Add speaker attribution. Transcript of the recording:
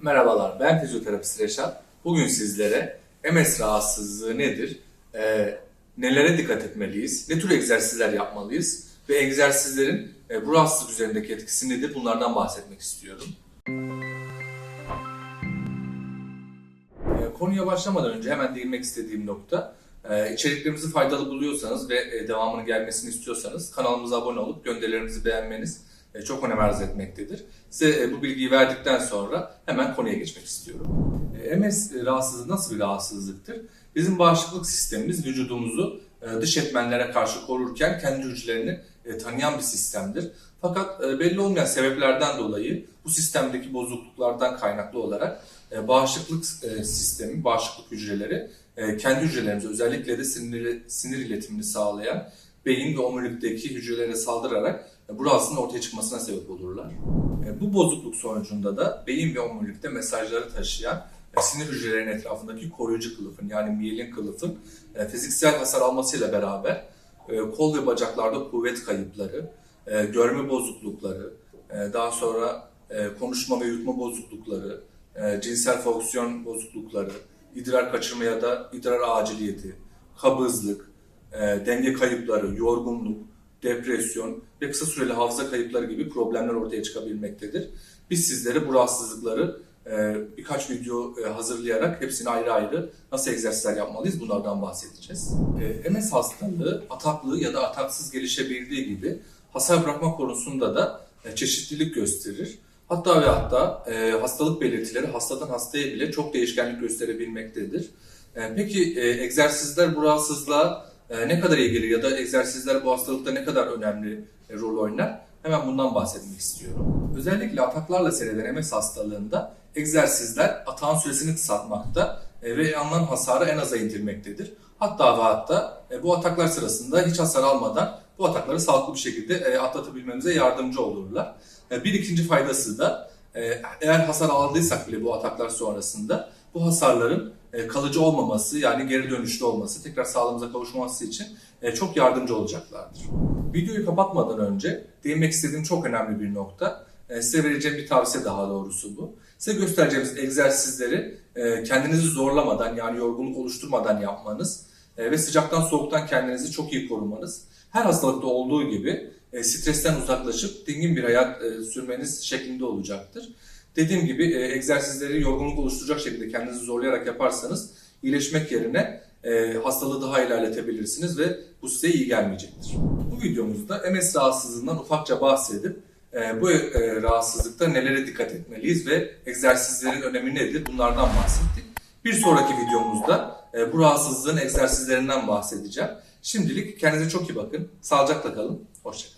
Speaker 1: Merhabalar, ben fizyoterapist Reşat. Bugün sizlere MS rahatsızlığı nedir, Ee, nelere dikkat etmeliyiz, ne tür egzersizler yapmalıyız ve egzersizlerin e, bu rahatsızlık üzerindeki etkisi nedir bunlardan bahsetmek istiyorum. Ee, konuya başlamadan önce hemen değinmek istediğim nokta, e, içeriklerimizi faydalı buluyorsanız ve e, devamının gelmesini istiyorsanız kanalımıza abone olup gönderilerimizi beğenmeniz e, çok önem arz etmektedir. Size e, bu bilgiyi verdikten sonra hemen konuya geçmek istiyorum. E, MS rahatsızlığı nasıl bir rahatsızlıktır? Bizim bağışıklık sistemimiz vücudumuzu e, dış etmenlere karşı korurken kendi hücrelerini e, tanıyan bir sistemdir. Fakat e, belli olmayan sebeplerden dolayı bu sistemdeki bozukluklardan kaynaklı olarak e, bağışıklık e, sistemi, bağışıklık hücreleri e, kendi hücrelerimize özellikle de sinir, sinir iletimini sağlayan beyin ve omurilikteki hücrelere saldırarak e, bu rahatsızlığın ortaya çıkmasına sebep olurlar. E, Bu bozukluk sonucunda da beyin ve omurilikte mesajları taşıyan e, sinir hücrelerinin etrafındaki koruyucu kılıfın yani miyelin kılıfın fiziksel hasar almasıyla beraber kol ve bacaklarda kuvvet kayıpları, görme bozuklukları, daha sonra konuşma ve yutma bozuklukları, cinsel fonksiyon bozuklukları, idrar kaçırma ya da idrar aciliyeti, kabızlık, e, denge kayıpları, yorgunluk, depresyon ve kısa süreli hafıza kayıpları gibi problemler ortaya çıkabilmektedir. Biz sizlere bu rahatsızlıkları e, birkaç video e, hazırlayarak hepsini ayrı ayrı nasıl egzersizler yapmalıyız bunlardan bahsedeceğiz. E, MS hastalığı ataklı ya da ataksız gelişebildiği gibi hasar bırakma konusunda da e, çeşitlilik gösterir. Hatta ve hatta e, hastalık belirtileri hastadan hastaya bile çok değişkenlik gösterebilmektedir. E, peki e, egzersizler bu rahatsızlığa e, ne kadar ilgili ya da egzersizler bu hastalıkta ne kadar önemli e, rol oynar? Hemen bundan bahsetmek istiyorum. Özellikle ataklarla seyreden MS hastalığında egzersizler atağın süresini kısaltmakta e, ve alınan hasarı en aza indirmektedir. Hatta ve hatta e, bu ataklar sırasında hiç hasar almadan bu atakları sağlıklı bir şekilde atlatabilmemize yardımcı olurlar. Bir ikinci faydası da eğer hasar aldıysak bile bu ataklar sonrasında bu hasarların e, kalıcı olmaması yani geri dönüşlü olması, tekrar sağlığımıza kavuşması için e, çok yardımcı olacaklardır. Videoyu kapatmadan önce değinmek istediğim çok önemli bir nokta. E, Size vereceğim bir tavsiye daha doğrusu bu. Size göstereceğimiz egzersizleri kendinizi zorlamadan yani yorgunluk oluşturmadan yapmanız ve sıcaktan soğuktan kendinizi çok iyi korumanız her hastalıkta olduğu gibi stresten uzaklaşıp dingin bir hayat sürmeniz şeklinde olacaktır. Dediğim gibi e, egzersizleri yorgunluk oluşturacak şekilde kendinizi zorlayarak yaparsanız iyileşmek yerine e, hastalığı daha ilerletebilirsiniz ve bu size iyi gelmeyecektir. Bu videomuzda MS rahatsızlığından ufakça bahsedip e, bu e, rahatsızlıkta nelere dikkat etmeliyiz ve egzersizlerin önemi nedir bunlardan bahsettik. Bir sonraki videomuzda e, bu rahatsızlığın egzersizlerinden bahsedeceğim. Şimdilik kendinize çok iyi bakın. Sağlıcakla kalın. Hoşçakalın.